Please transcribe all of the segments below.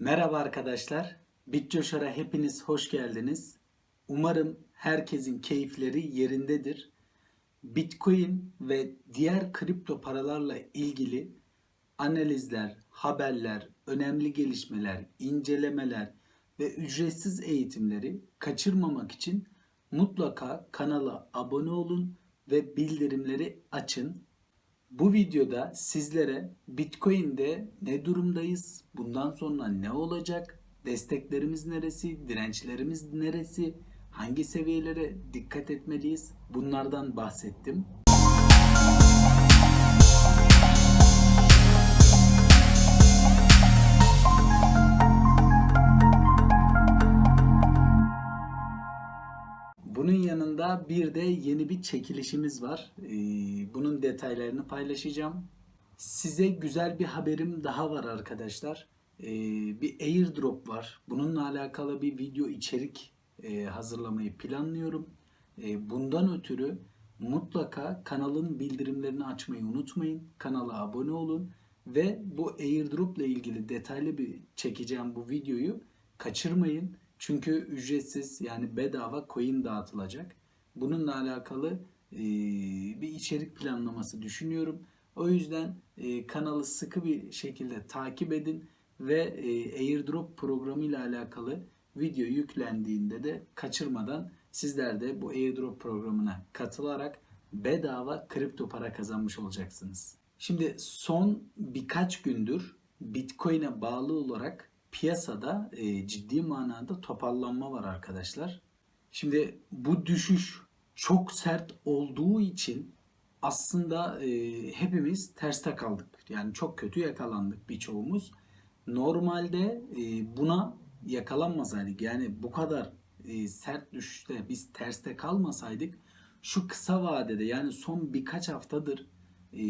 Merhaba arkadaşlar. Bitcoşar'a hepiniz hoş geldiniz. Umarım herkesin keyifleri yerindedir. Bitcoin ve diğer kripto paralarla ilgili analizler, haberler, önemli gelişmeler, incelemeler ve ücretsiz eğitimleri kaçırmamak için mutlaka kanala abone olun ve bildirimleri açın. Bu videoda sizlere Bitcoin'de ne durumdayız, bundan sonra ne olacak, desteklerimiz neresi, dirençlerimiz neresi, hangi seviyelere dikkat etmeliyiz bunlardan bahsettim. Bir de yeni bir çekilişimiz var. Ee, Bunun detaylarını paylaşacağım. Size güzel bir haberim daha var arkadaşlar. Ee, Bir airdrop var. Bununla alakalı bir video içerik e, hazırlamayı planlıyorum. Ee, Bundan ötürü mutlaka kanalın bildirimlerini açmayı unutmayın. Kanala abone olun ve bu airdrop ile ilgili detaylı bir çekeceğim bu videoyu kaçırmayın. Çünkü ücretsiz yani bedava coin dağıtılacak. Bununla alakalı bir içerik planlaması düşünüyorum. O yüzden kanalı sıkı bir şekilde takip edin ve airdrop programı ile alakalı video yüklendiğinde de kaçırmadan sizler de bu airdrop programına katılarak bedava kripto para kazanmış olacaksınız. Şimdi son birkaç gündür Bitcoin'e bağlı olarak piyasada ciddi manada toparlanma var arkadaşlar. Şimdi bu düşüş çok sert olduğu için aslında e, hepimiz terste kaldık. Yani çok kötü yakalandık birçoğumuz. Normalde e, buna yakalanmasaydık yani bu kadar e, sert düşüşte biz terste kalmasaydık şu kısa vadede yani son birkaç haftadır e,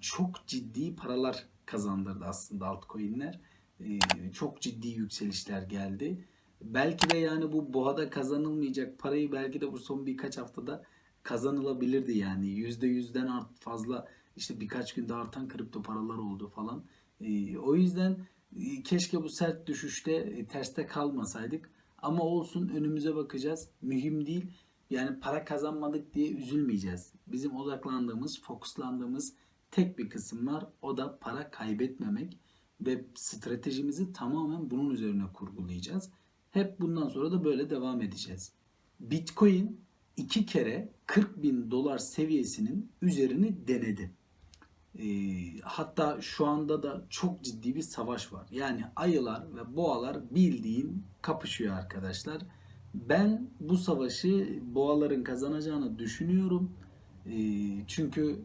çok ciddi paralar kazandırdı aslında altcoin'ler. E, çok ciddi yükselişler geldi. Belki de yani bu boğada kazanılmayacak parayı belki de bu son birkaç haftada kazanılabilirdi yani. Yüzde yüzden art fazla işte birkaç günde artan kripto paralar oldu falan. E, o yüzden e, keşke bu sert düşüşte e, terste kalmasaydık. Ama olsun önümüze bakacağız. Mühim değil. Yani para kazanmadık diye üzülmeyeceğiz. Bizim odaklandığımız, fokuslandığımız tek bir kısım var. O da para kaybetmemek ve stratejimizi tamamen bunun üzerine kurgulayacağız. Hep bundan sonra da böyle devam edeceğiz. Bitcoin iki kere 40 bin dolar seviyesinin üzerini denedi. Ee, hatta şu anda da çok ciddi bir savaş var. Yani ayılar ve boğalar bildiğin kapışıyor arkadaşlar. Ben bu savaşı boğaların kazanacağını düşünüyorum. Ee, çünkü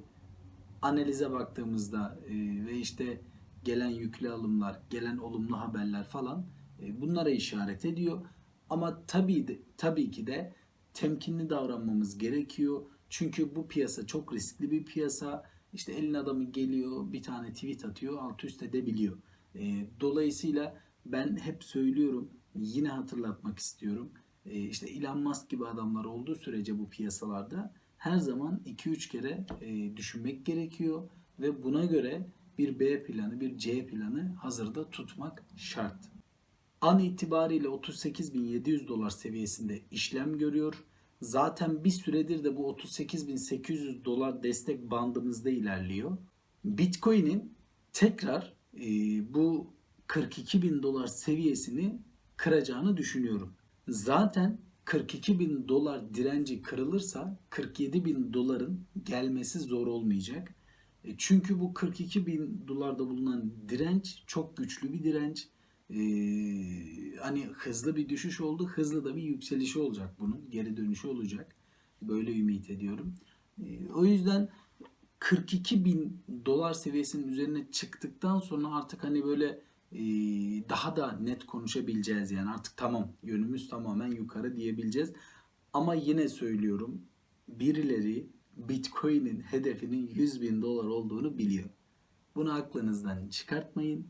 analize baktığımızda e, ve işte gelen yüklü alımlar, gelen olumlu haberler falan e, bunlara işaret ediyor. Ama tabii tabii ki de temkinli davranmamız gerekiyor. Çünkü bu piyasa çok riskli bir piyasa. İşte elin adamı geliyor, bir tane tweet atıyor, alt üst edebiliyor. E, dolayısıyla ben hep söylüyorum, yine hatırlatmak istiyorum. E, işte Elon Musk gibi adamlar olduğu sürece bu piyasalarda her zaman 2-3 kere e, düşünmek gerekiyor ve buna göre bir B planı, bir C planı hazırda tutmak şart. An itibariyle 38.700 dolar seviyesinde işlem görüyor. Zaten bir süredir de bu 38.800 dolar destek bandımızda ilerliyor. Bitcoin'in tekrar e, bu 42.000 dolar seviyesini kıracağını düşünüyorum. Zaten 42 bin dolar direnci kırılırsa 47 bin doların gelmesi zor olmayacak. E, Çünkü bu 42 bin dolarda bulunan direnç çok güçlü bir direnç. Ee, hani hızlı bir düşüş oldu, hızlı da bir yükselişi olacak bunun, geri dönüşü olacak. Böyle ümit ediyorum. Ee, o yüzden 42 bin dolar seviyesinin üzerine çıktıktan sonra artık hani böyle e, daha da net konuşabileceğiz yani artık tamam yönümüz tamamen yukarı diyebileceğiz. Ama yine söylüyorum birileri Bitcoin'in hedefinin 100 bin dolar olduğunu biliyor. Bunu aklınızdan çıkartmayın.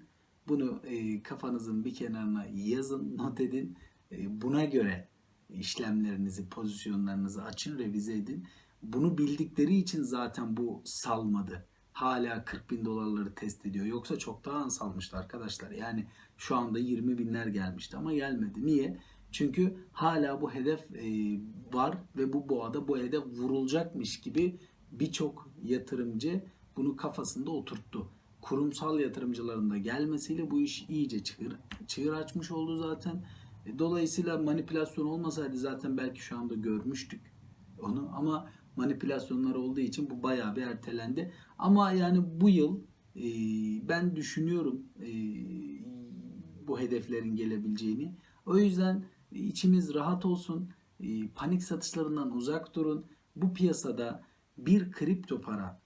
Bunu e, kafanızın bir kenarına yazın, not edin. E, buna göre işlemlerinizi, pozisyonlarınızı açın, revize edin. Bunu bildikleri için zaten bu salmadı. hala 40 bin dolarları test ediyor. Yoksa çoktan salmıştı arkadaşlar. Yani şu anda 20 binler gelmişti ama gelmedi. Niye? Çünkü hala bu hedef e, var ve bu boğada bu hedef vurulacakmış gibi birçok yatırımcı bunu kafasında oturttu. Kurumsal yatırımcıların da gelmesiyle bu iş iyice çığır, çığır açmış oldu zaten. E, Dolayısıyla manipülasyon olmasaydı zaten belki şu anda görmüştük onu ama manipülasyonlar olduğu için bu bayağı bir ertelendi. Ama yani bu yıl e, ben düşünüyorum e, bu hedeflerin gelebileceğini. O yüzden içimiz rahat olsun. E, panik satışlarından uzak durun. Bu piyasada bir kripto para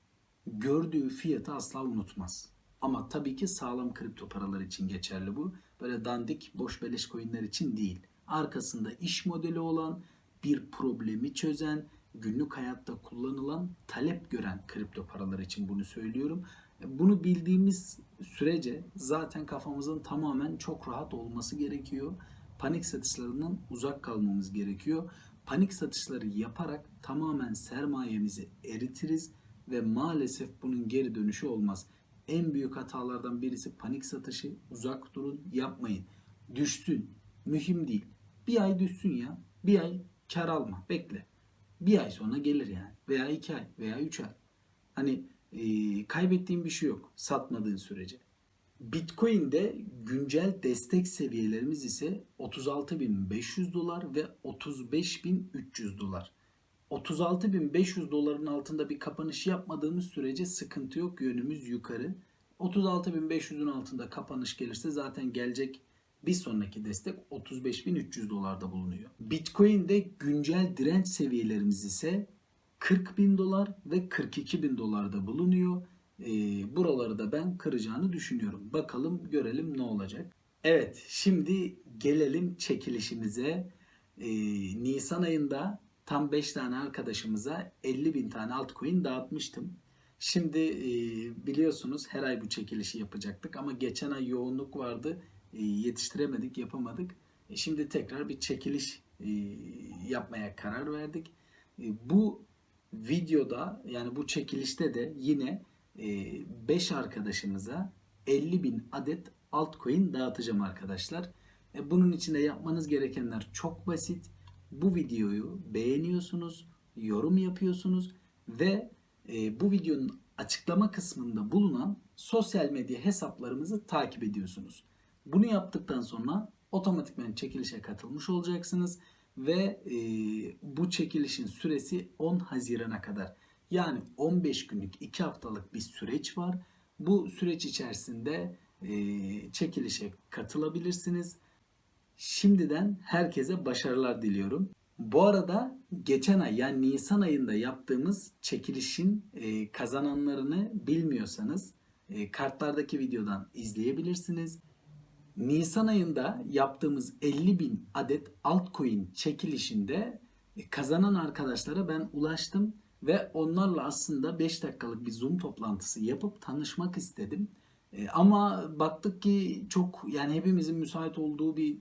gördüğü fiyatı asla unutmaz. Ama tabii ki sağlam kripto paralar için geçerli bu. Böyle dandik boş beleş coinler için değil. Arkasında iş modeli olan, bir problemi çözen, günlük hayatta kullanılan, talep gören kripto paralar için bunu söylüyorum. Bunu bildiğimiz sürece zaten kafamızın tamamen çok rahat olması gerekiyor. Panik satışlarından uzak kalmamız gerekiyor. Panik satışları yaparak tamamen sermayemizi eritiriz ve maalesef bunun geri dönüşü olmaz. En büyük hatalardan birisi panik satışı. Uzak durun, yapmayın. Düşsün. Mühim değil. Bir ay düşsün ya. Bir ay kar alma. Bekle. Bir ay sonra gelir yani. Veya iki ay veya üç ay. Hani e, kaybettiğin bir şey yok. Satmadığın sürece. Bitcoin'de güncel destek seviyelerimiz ise 36.500 dolar ve 35.300 dolar. 36.500 doların altında bir kapanış yapmadığımız sürece sıkıntı yok. Yönümüz yukarı. 36.500'ün altında kapanış gelirse zaten gelecek bir sonraki destek 35.300 dolarda bulunuyor. Bitcoin'de güncel direnç seviyelerimiz ise 40.000 dolar ve 42.000 dolarda bulunuyor. Ee, buraları da ben kıracağını düşünüyorum. Bakalım görelim ne olacak. Evet şimdi gelelim çekilişimize. Ee, Nisan ayında tam 5 tane arkadaşımıza 50 bin tane altcoin dağıtmıştım. Şimdi e, biliyorsunuz her ay bu çekilişi yapacaktık ama geçen ay yoğunluk vardı. E, yetiştiremedik, yapamadık. E, şimdi tekrar bir çekiliş e, yapmaya karar verdik. E, bu videoda yani bu çekilişte de yine 5 arkadaşımıza 50 bin adet altcoin dağıtacağım arkadaşlar. E, bunun için de yapmanız gerekenler çok basit. Bu videoyu beğeniyorsunuz, yorum yapıyorsunuz ve e, bu videonun açıklama kısmında bulunan sosyal medya hesaplarımızı takip ediyorsunuz. Bunu yaptıktan sonra otomatikman çekilişe katılmış olacaksınız ve e, bu çekilişin süresi 10 Haziran'a kadar. Yani 15 günlük 2 haftalık bir süreç var. Bu süreç içerisinde e, çekilişe katılabilirsiniz. Şimdiden herkese başarılar diliyorum. Bu arada geçen ay yani Nisan ayında yaptığımız çekilişin e, kazananlarını bilmiyorsanız e, kartlardaki videodan izleyebilirsiniz. Nisan ayında yaptığımız 50 bin adet altcoin çekilişinde e, kazanan arkadaşlara ben ulaştım ve onlarla aslında 5 dakikalık bir Zoom toplantısı yapıp tanışmak istedim. Ama baktık ki çok yani hepimizin müsait olduğu bir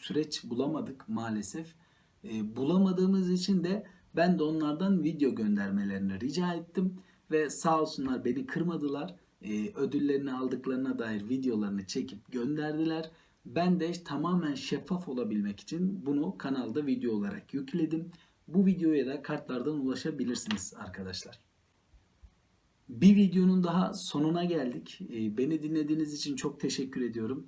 süreç bulamadık maalesef. E, bulamadığımız için de ben de onlardan video göndermelerini rica ettim ve sağ olsunlar beni kırmadılar. E, ödüllerini aldıklarına dair videolarını çekip gönderdiler. Ben de tamamen şeffaf olabilmek için bunu kanalda video olarak yükledim. Bu videoya da kartlardan ulaşabilirsiniz arkadaşlar. Bir videonun daha sonuna geldik. E, beni dinlediğiniz için çok teşekkür ediyorum.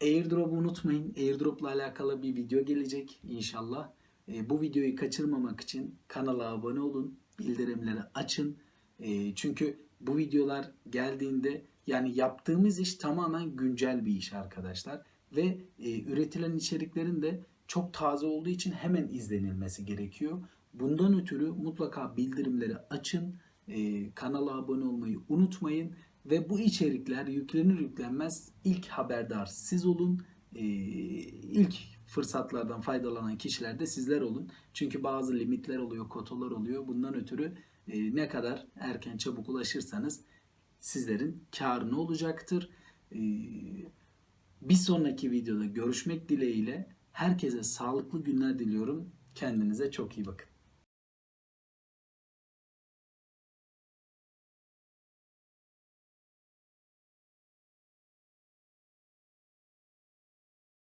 Airdrop'u unutmayın. Airdrop'la alakalı bir video gelecek inşallah. E, bu videoyu kaçırmamak için kanala abone olun. Bildirimleri açın. E, çünkü bu videolar geldiğinde yani yaptığımız iş tamamen güncel bir iş arkadaşlar. Ve e, üretilen içeriklerin de çok taze olduğu için hemen izlenilmesi gerekiyor. Bundan ötürü mutlaka bildirimleri açın. E, kanala abone olmayı unutmayın. Ve bu içerikler yüklenir yüklenmez ilk haberdar siz olun. Ee, ilk fırsatlardan faydalanan kişiler de sizler olun. Çünkü bazı limitler oluyor, kotalar oluyor. Bundan ötürü e, ne kadar erken çabuk ulaşırsanız sizlerin karını olacaktır. Ee, bir sonraki videoda görüşmek dileğiyle herkese sağlıklı günler diliyorum. Kendinize çok iyi bakın.